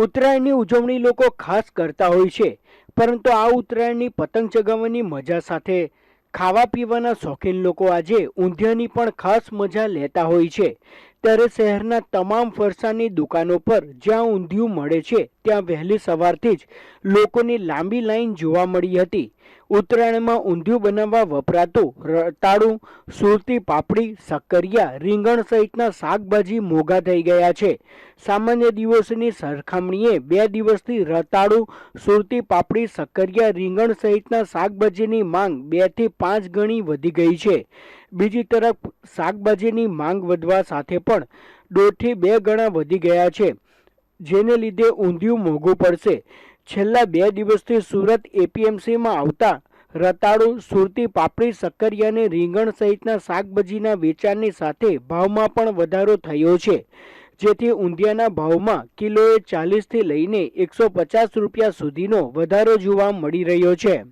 ઉત્તરાયણની ઉજવણી લોકો ખાસ કરતા હોય છે. પરંતુ આ ઉત્તરાયણની પતંગ ચગાવવાની મજા સાથે ખાવા પીવાના શોખીન લોકો આજે ઊંધિયાની પણ ખાસ મજા લેતા હોય છે. ત્યારે શહેરના તમામ ફરસાની દુકાનો પર જ્યાં ઊંધિયું મળે છે ત્યાં વહેલી સવારથી જ લોકોની લાંબી લાઈન જોવા મળી હતી. ઉત્તરાયણમાં ઊંધિયું બનાવવા વપરાતું રતાળું સુરતી પાપડી, સક્કરિયા, રીંગણ સહિતના શાકભાજી મોંઘા થઈ ગયા છે. સામાન્ય દિવસની સરખામણીએ બે દિવસથી રતાળું સુરતી પાપડી, સક્કરિયા, રીંગણ સહિતના શાકભાજીની માંગ બેથી પાંચ ગણી વધી ગઈ છે. બીજી તરફ શાકભાજીની માંગ વધવા સાથે પણ દોઢથી બે ગણા વધી ગયા છે. જેને લીધે ઊંધિયું મોંઘું પડશે. છેલ્લા બે દિવસથી સુરત એપીએમસીમાં આવતા રતાળુ, સુરતી પાપડી, સક્કરિયા અને રીંગણ સહિતના શાકભાજીના વેચાણની સાથે ભાવમાં પણ વધારો થયો છે. જેથી ઊંધિયાના ભાવમાં કિલોએ ચાલીસથી લઈને એકસો પચાસ રૂપિયા સુધીનો વધારો જોવા મળી રહ્યો છે.